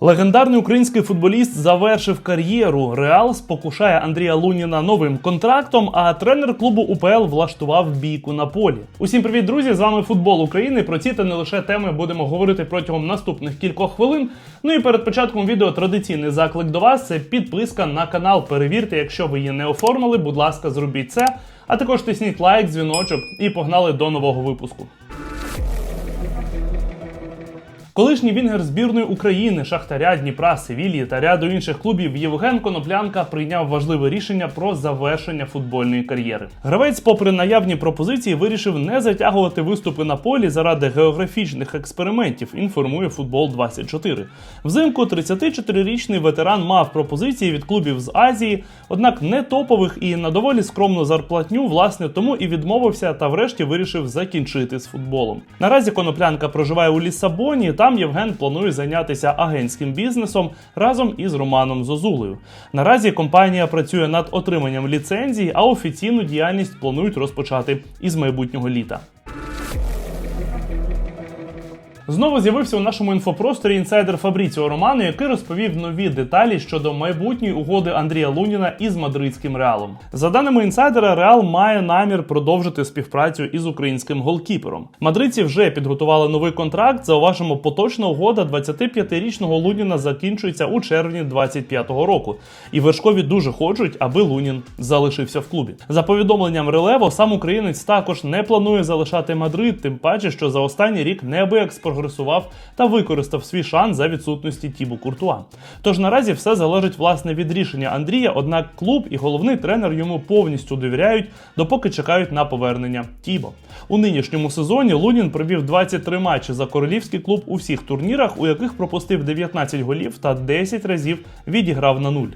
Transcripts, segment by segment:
Легендарний український футболіст завершив кар'єру. Реал спокушає Андрія Луніна новим контрактом. А тренер клубу УПЛ влаштував бійку на полі. Усім привіт, друзі! З вами футбол України. Про ці та не лише теми будемо говорити протягом наступних кількох хвилин. Ну і перед початком відео традиційний заклик до вас це підписка на канал. Перевірте, якщо ви її не оформили, будь ласка, зробіть це. А також тисніть лайк, дзвіночок і погнали до нового випуску. Колишній вінгер збірної України, Шахтаря, Дніпра, Севілії та ряду інших клубів Євген Коноплянка прийняв важливе рішення про завершення футбольної кар'єри. Гравець, попри наявні пропозиції, вирішив не затягувати виступи на полі заради географічних експериментів. Інформує футбол 24 Взимку 34-річний ветеран мав пропозиції від клубів з Азії, однак не топових і на доволі скромну зарплатню, власне, тому і відмовився та врешті вирішив закінчити з футболом. Наразі Коноплянка проживає у Лісабоні. Там Євген планує зайнятися агентським бізнесом разом із Романом Зозулею. Наразі компанія працює над отриманням ліцензії, а офіційну діяльність планують розпочати із майбутнього літа. Знову з'явився у нашому інфопросторі інсайдер Фабріціо Романо, який розповів нові деталі щодо майбутньої угоди Андрія Луніна із мадридським реалом. За даними інсайдера, Реал має намір продовжити співпрацю із українським голкіпером. Мадридці вже підготували новий контракт. Зауважимо, поточна угода 25-річного Луніна закінчується у червні 25-го року. І вершкові дуже хочуть, аби Лунін залишився в клубі. За повідомленням Релево, сам українець також не планує залишати Мадрид, тим паче, що за останній рік неабияк прогресував та використав свій шанс за відсутності Тібу Куртуа. Тож наразі все залежить власне від рішення Андрія. Однак клуб і головний тренер йому повністю довіряють, допоки чекають на повернення Тібо. У нинішньому сезоні Лунін провів 23 матчі за королівський клуб у всіх турнірах, у яких пропустив 19 голів та 10 разів відіграв на нуль.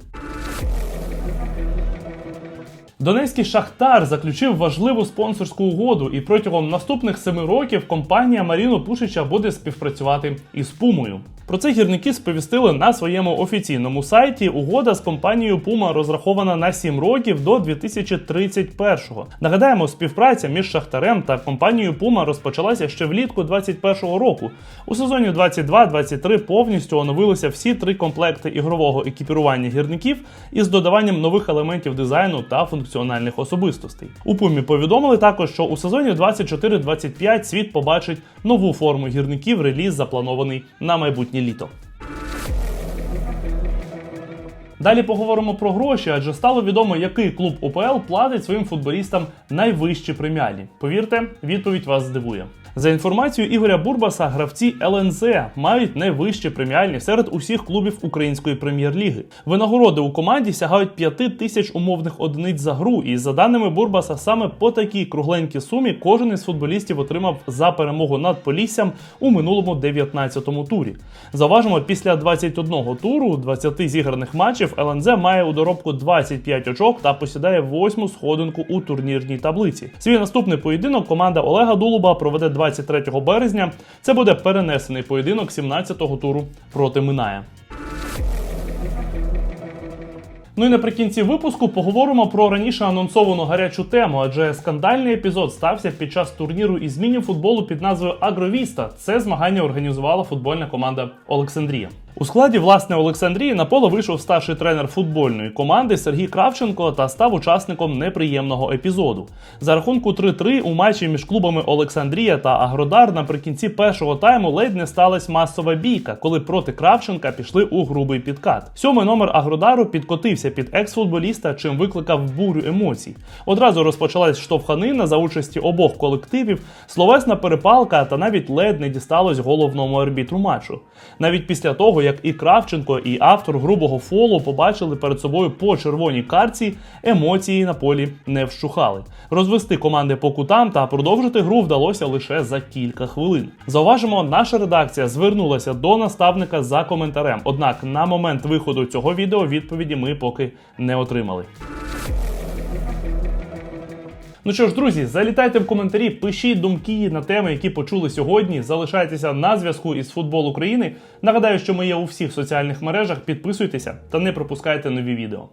Донецький Шахтар заключив важливу спонсорську угоду, і протягом наступних семи років компанія Маріно Пушича буде співпрацювати із Пумою. Про це гірники сповістили на своєму офіційному сайті. Угода з компанією Puma розрахована на 7 років до 2031-го. Нагадаємо, співпраця між Шахтарем та компанією Puma розпочалася ще влітку 2021 року. У сезоні 22-23 повністю оновилися всі три комплекти ігрового екіпірування гірників із додаванням нових елементів дизайну та функціональних особистостей. У Puma повідомили також, що у сезоні 24-25 світ побачить нову форму гірників. Реліз запланований на майбутнє літо. Далі поговоримо про гроші, адже стало відомо, який клуб УПЛ платить своїм футболістам найвищі преміалі. Повірте, відповідь вас здивує. За інформацією Ігоря Бурбаса, гравці ЛНЗ мають найвищі преміальні серед усіх клубів української прем'єр-ліги. Винагороди у команді сягають 5 тисяч умовних одиниць за гру. І за даними Бурбаса, саме по такій кругленькій сумі кожен із футболістів отримав за перемогу над Поліссям у минулому 19-му турі. Заважимо, після 21 туру, 20 зіграних матчів, ЛНЗ має у доробку 25 очок та посідає восьму сходинку у турнірній таблиці. Свій наступний поєдинок команда Олега Дулуба проведе 23 березня. Це буде перенесений поєдинок 17-го туру проти Миная. Ну і наприкінці випуску поговоримо про раніше анонсовану гарячу тему, адже скандальний епізод стався під час турніру із міні-футболу під назвою Агровіста. Це змагання організувала футбольна команда Олександрія. У складі власне Олександрії на поле вийшов старший тренер футбольної команди Сергій Кравченко та став учасником неприємного епізоду. За рахунку 3-3 у матчі між клубами Олександрія та Агродар наприкінці першого тайму ледь не сталася масова бійка, коли проти Кравченка пішли у грубий підкат. Сьомий номер Агродару підкотився під екс-футболіста, чим викликав бурю емоцій. Одразу розпочалась штовханина за участі обох колективів, словесна перепалка та навіть ледь не дісталось головному арбітру матчу. Навіть після як і Кравченко, і автор грубого фолу побачили перед собою по червоній карці, емоції на полі не вщухали. Розвести команди по кутам та продовжити гру вдалося лише за кілька хвилин. Зауважимо, наша редакція звернулася до наставника за коментарем. Однак на момент виходу цього відео відповіді ми поки не отримали. Ну що ж, друзі, залітайте в коментарі, пишіть думки на теми, які почули сьогодні. Залишайтеся на зв'язку із футбол України. Нагадаю, що ми є у всіх соціальних мережах. Підписуйтеся та не пропускайте нові відео.